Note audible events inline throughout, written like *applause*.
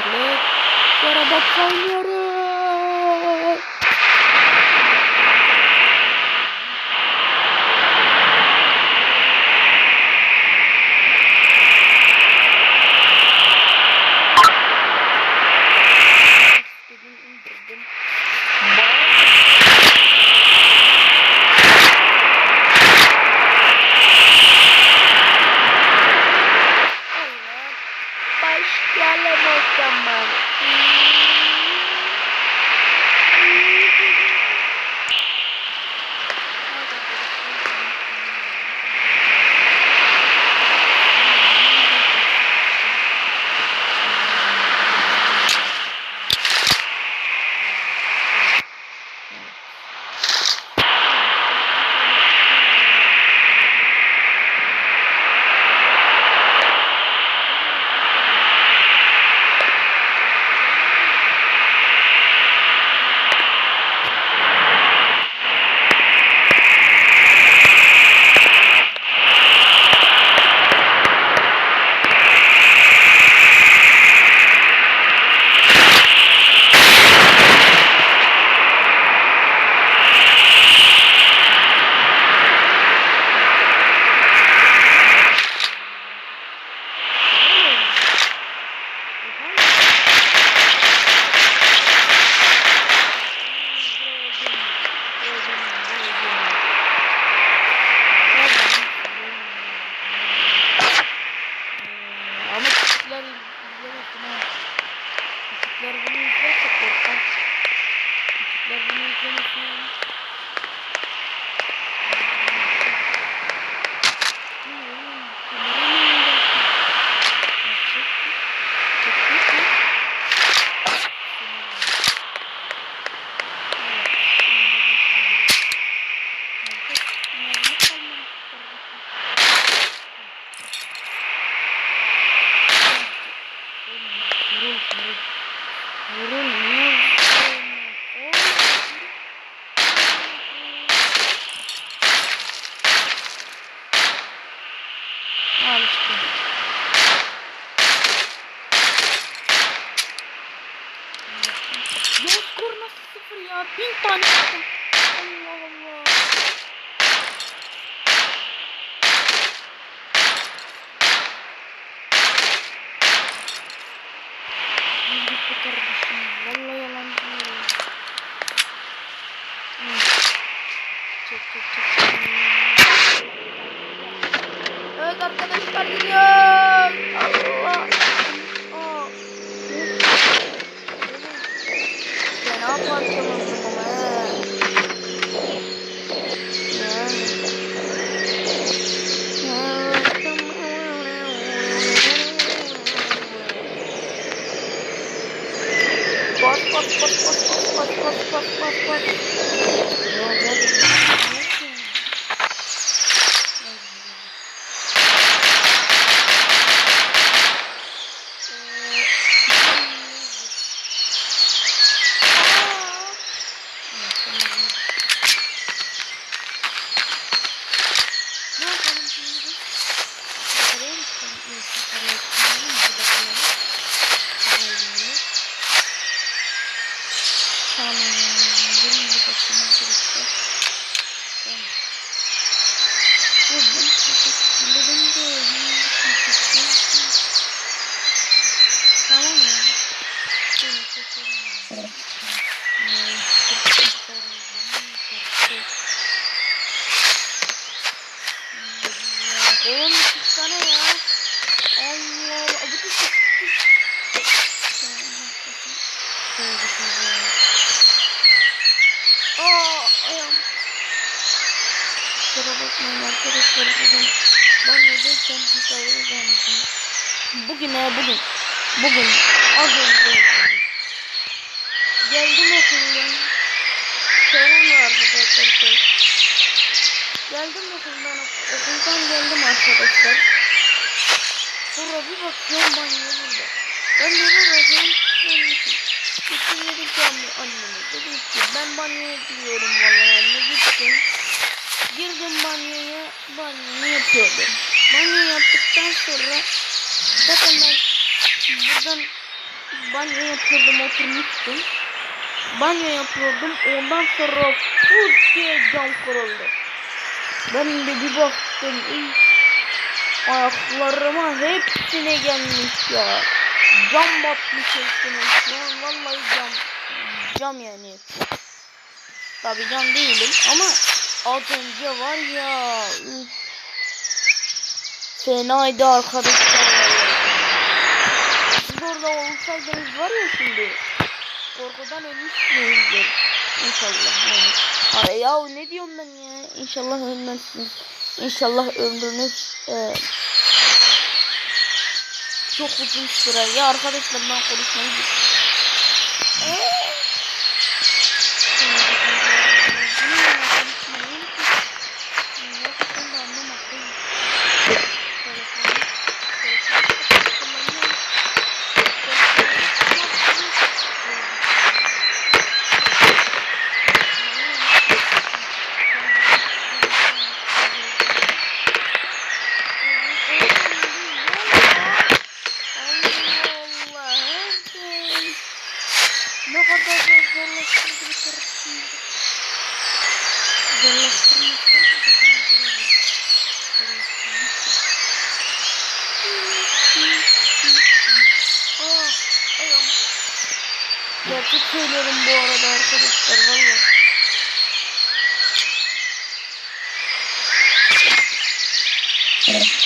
var mı? Bu arada kaynıyor hoş geldin o. Çocuklar bunu izler, çocuklar kaç. Çocuklar bunu izlemesin. Evet arkadaşlar gidiyor. Allah. Aa. Fena parçaladım ama he. Bas bas bas bas bas bas bas bas bas bas. Ya bak. Ne yapalım şimdi biz? Yukarıya mı çıkalım? Yok, yukarıya çıkalım. Burada kalalım. Kalalım. Tamam. Gelin bir bakayım arkadaşlar. Tamam. Buldum. Teşekkürlerim de. Tamam ya. Şöyle çekelim. Ee, çekelim. Oğlum çıksana ya. Allah Allah. Bu da çık. Aa ayağım. Kusura bakmayın arkadaşlar bugün neredeyken hikaye gelmişim. Bugün he bugün. Bugün az önce geldim okuldan. Tören vardı zaten. Geldim okuldan, okuldan geldim arkadaşlar. Sonra bir bakıyorum banyo burada. Ben de bir bakıyorum. Gittim dedim ki anne, anneme, dedim ki ben banyoya gidiyorum vallahi anne, gittim. Girdim banyoya, banyomu yapıyordum. Banyo yaptıktan sonra zaten ben buradan banyo yapıyordum oturmuştum. Banyo yapıyordum. Ondan sonra fut diye cam kırıldı. Ben de bir baktım. üf, Ayaklarıma hepsine gelmiş ya. Cam batmış hepsine. An vallahi cam. Cam yani. Tabi cam değilim ama az önce var ya. Fenaydı arkadaşlar. Siz orada olsaydınız var ya şimdi. Korkudan ölmüşsünüzdür. İnşallah yani. Ay ya ne diyorum ben ya? İnşallah ölmezsiniz. İnşallah ömrünüz e, çok uzun sürer. Ya arkadaşlar ben konuşmayı Allah Allah. Ne kadar da zorlaştırdı bir tarafında. Zorlaştırmak Aa, ayağım. Gerçek söylüyorum bu arada arkadaşlar valla. On,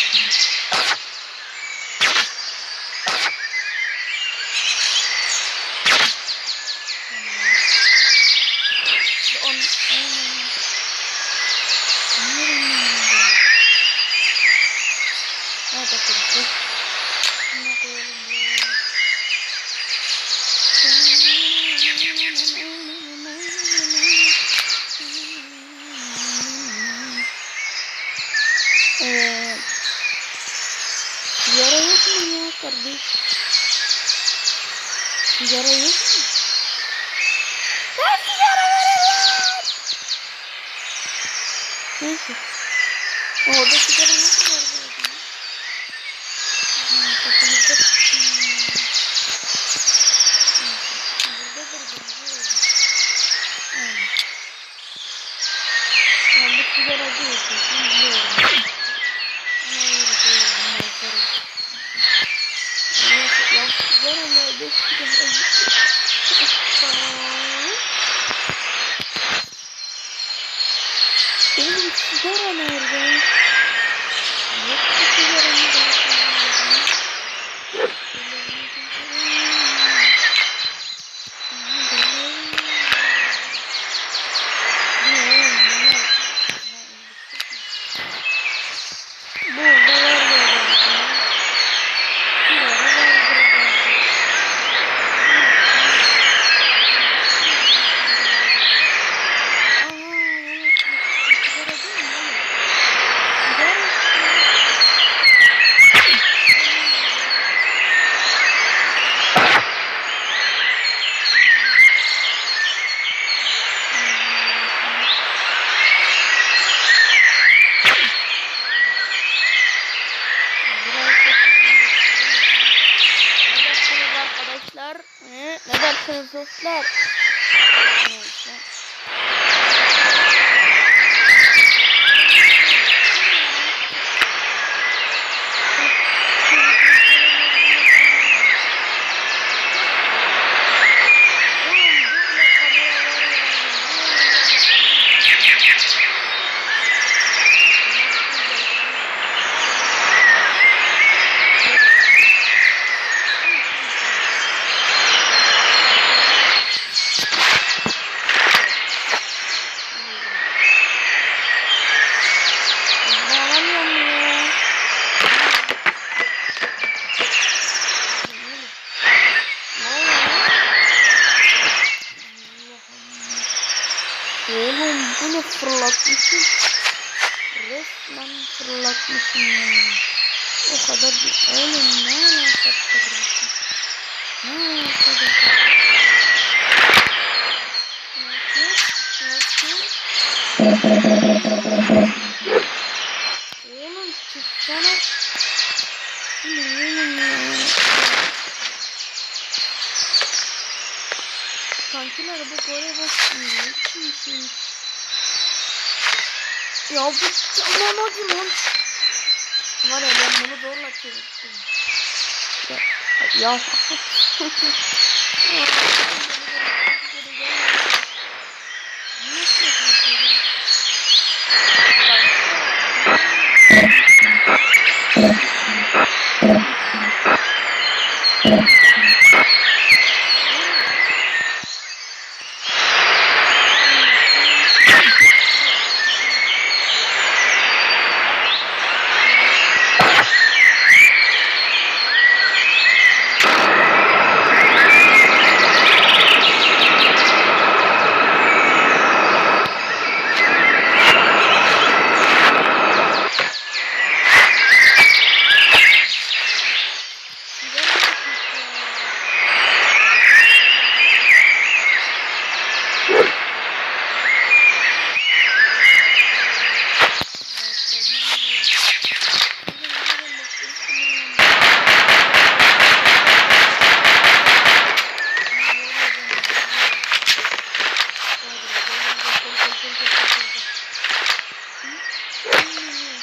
यार कर दी। यार Oğlum bu ne fırlatmışım. Resmen fırlatmışım yani. O kadar bir... Oğlum ne alaka fırlatmışım? Ne alaka da *laughs* Oğlum çıksana. araba golü basmıyor. Kimsin? Ya bu tamam hadi lan. Var ya ben bunu zorla çevirdim. Ya. ya. *laughs* Thank you.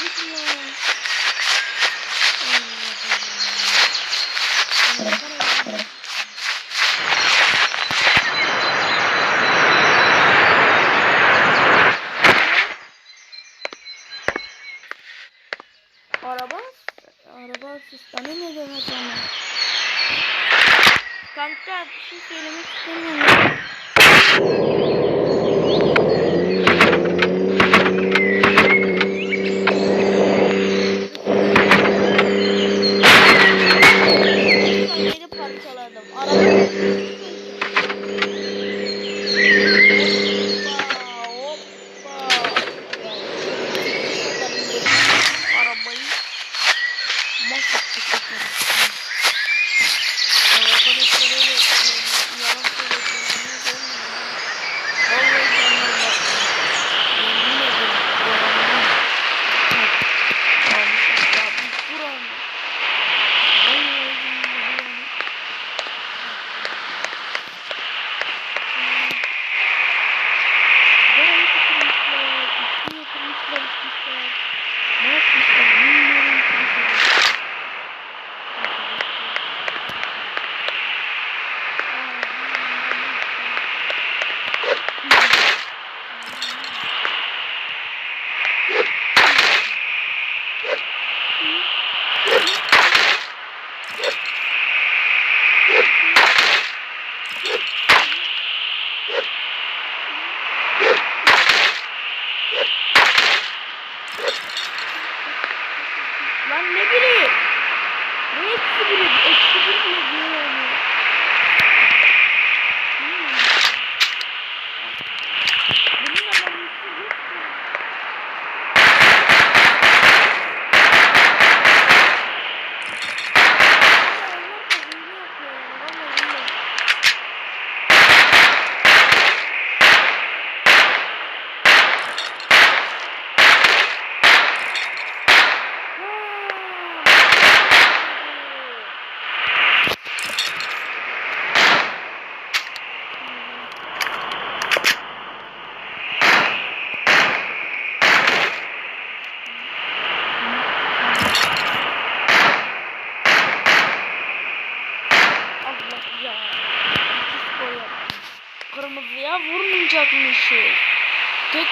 gidiyor. yakaladım. Araba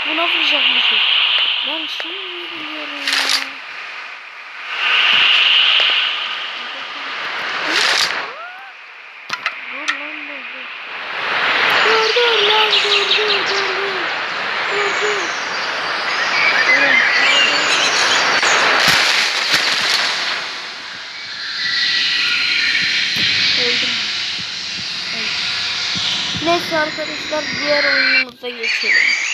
buna vuracakmışız. Ben şimdi biliyorum ya. Neyse arkadaşlar diğer oyunumuza geçelim.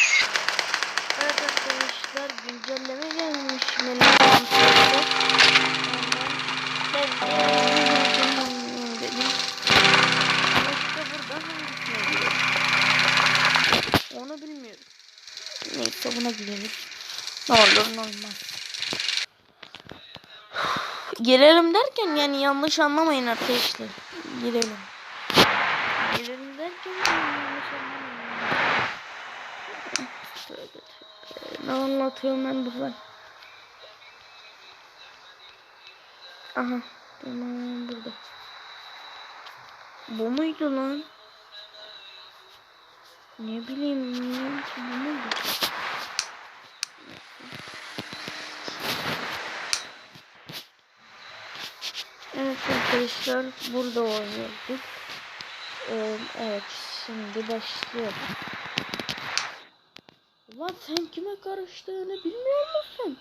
Ne olur ne olmaz. *sighs* Girelim derken yani yanlış anlamayın arkadaşlar. Girelim. Girelim derken yanlış anlamayın. Ne anlatıyorum ben burada? Aha. Tamam burada. Bu muydu lan? Ne bileyim. Ne, bu Evet arkadaşlar burada oynuyorduk. Ee, evet şimdi başlayalım. Ulan sen kime karıştığını bilmiyor musun?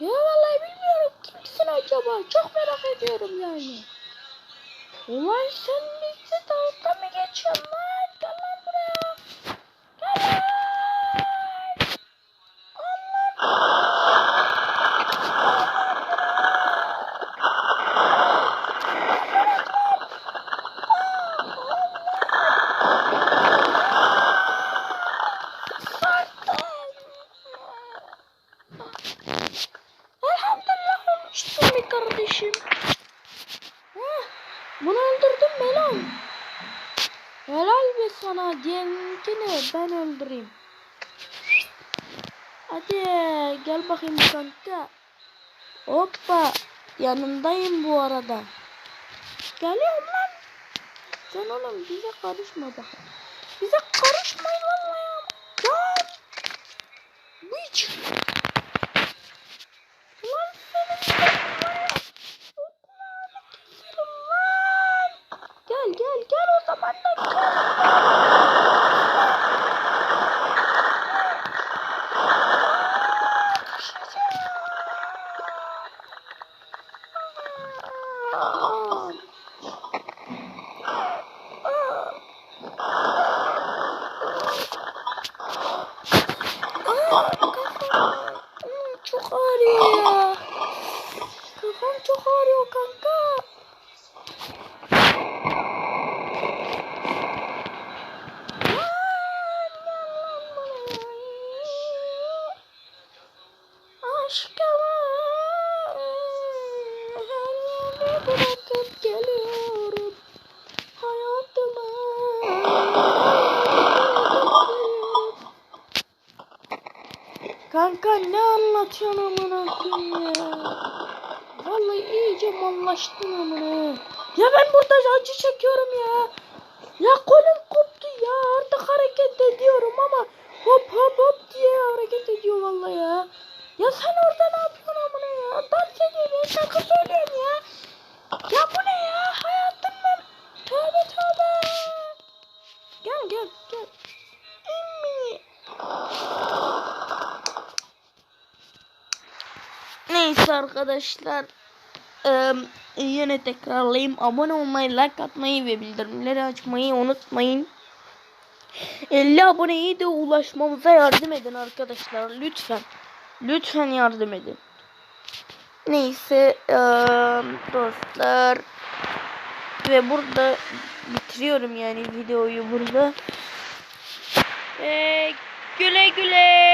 Ya vallahi bilmiyorum kimsin acaba? Çok merak ediyorum yani. Ulan sen bizi dalga mı geçiyorsun lan bunu öldürdüm Melon. Helal be sana. Diğerinkini ben öldüreyim. Hadi gel bakayım kanka. Hoppa. Yanındayım bu arada. Geliyorum lan. Sen oğlum bize karışma bakayım. Bize karışmayın vallahi ya. Lan. Bu hiç. Lan senin Gel gel gel o zaman da gel. Aa. Aa, kafam. Hmm, Çok ağrıyor ya. Kafam çok ağrıyor kanka. Aşkımı her yerde bırakıp geliyorum. Hayatımı Kanka ne anlatıyorsun amına ya? Vallahi iyice mallaştın amına. Ya ben burada acı çekiyorum ya. Ya kolum koptu ya artık hareket ediyorum ama hop hop hop diye hareket ediyor vallahi ya. Ya sen orada ne yapıyorsun amına ya? Dans ediyorum ya şarkı söylüyorum ya. Ya bu ne ya? Hayatım ben. Tövbe tövbe. Gel gel gel. Neyse arkadaşlar. Eee, yine tekrarlayayım. Abone olmayı, like atmayı ve bildirimleri açmayı unutmayın. 50 aboneye de ulaşmamıza yardım edin arkadaşlar. Lütfen. Lütfen yardım edin. Neyse eee, dostlar. Ve burada bitiriyorum yani videoyu burada. Ve güle güle.